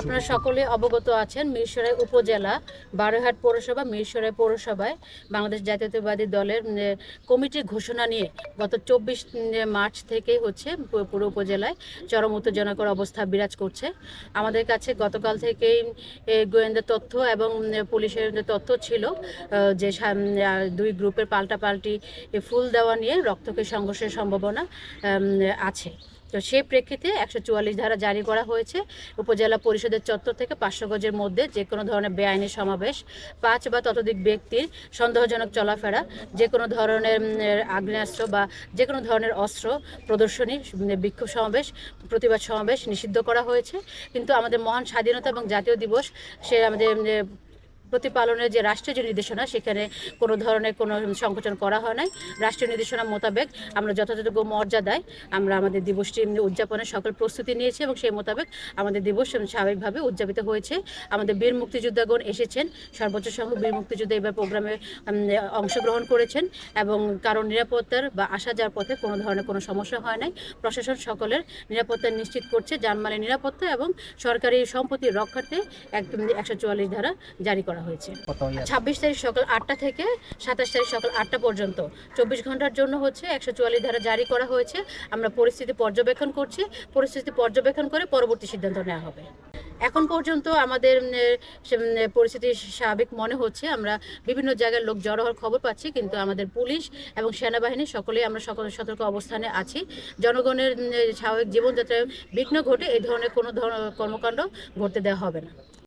আপনারা সকলে অবগত আছেন মিরসরাই উপজেলা বারোহাট পৌরসভা মিরসরাই পৌরসভায় বাংলাদেশ জাতীয়তাবাদী দলের উম, কমিটির ঘোষণা নিয়ে গত চব্বিশ মার্চ থেকে হচ্ছে পুরো উপজেলায় চরম উত্তেজনাকর অবস্থা বিরাজ করছে। আমাদের কাছে গতকাল থেকেই গোয়েন্দা তথ্য এবং পুলিশের তথ্য ছিল যে দুই গ্রুপের পাল্টাপাল্টি ফুল দেওয়া নিয়ে রক্তকে সংঘর্ষের সম্ভাবনা আছে। তো সেই প্রেক্ষিতে একশো চুয়াল্লিশ ধারা জারি করা হয়েছে। উপজেলা পরিষদের চত্বর থেকে পাঁচশো গজের মধ্যে যে কোনো ধরনের বেআইনি সমাবেশ, পাঁচ বা ততোধিক ব্যক্তির সন্দেহজনক চলাফেরা যে কোনো ধরনের আগ্নেয়াস্ত্র বা যে কোনো ধরনের অস্ত্র প্রদর্শনী বিক্ষোভ সমাবেশ, প্রতিবাদ সমাবেশ নিষিদ্ধ করা হয়েছে। কিন্তু আমাদের মহান স্বাধীনতা এবং জাতীয় দিবস, সে আমাদের প্রতিপালনের যে রাষ্ট্রীয় যে নির্দেশনা, সেখানে কোনো ধরনের কোনো সংকোচন করা হয় নাই। রাষ্ট্রীয় নির্দেশনা মোতাবেক আমরা যথাযথ মর্যাদায় আমরা আমাদের দিবসটি উদযাপনের সকল প্রস্তুতি নিয়েছি এবং সেই মোতাবেক আমাদের দিবস স্বাভাবিকভাবে উদযাপিত হয়েছে। আমাদের বীর মুক্তিযোদ্ধাগণ এসেছেন, সর্বোচ্চ সংখ্যক বীর মুক্তিযোদ্ধা এবার প্রোগ্রামে অংশগ্রহণ করেছেন এবং কারণ নিরাপত্তার বা আসা যাওয়ার পথে কোনো ধরনের কোনো সমস্যা হয় নাই। প্রশাসন সকলের নিরাপত্তা নিশ্চিত করছে জানমালের নিরাপত্তা এবং সরকারি সম্পত্তির রক্ষার্থে একশো চুয়াল্লিশ ধারা জারি করা হয়েছে। ইয়ে ছাব্বিশ তারিখ সকাল আটটা থেকে সাতাশ তারিখ সকাল আটটা পর্যন্ত। চব্বিশ ঘণ্টার জন্য হচ্ছে একশো চুয়াল্লিশ ধারা জারি করা হয়েছে। আমরা পরিস্থিতি পর্যবেক্ষণ করছি। পরিস্থিতি পর্যবেক্ষণ করে পরবর্তী সিদ্ধান্ত নেওয়া হবে। এখন পর্যন্ত আমাদের পরিস্থিতি স্বাভাবিক মনে হচ্ছে। আমরা বিভিন্ন জায়গার লোক জড়ো হওয়ার খবর পাচ্ছি কিন্তু আমাদের পুলিশ এবং সেনাবাহিনী সকলেই আমরা সকল সতর্ক অবস্থানে আছি। জনগণের স্বাভাবিক জীবনযাত্রায় বিঘ্ন ঘটে এই ধরনের কোনো ধরনের কর্মকাণ্ড ঘটতে দেওয়া হবে না।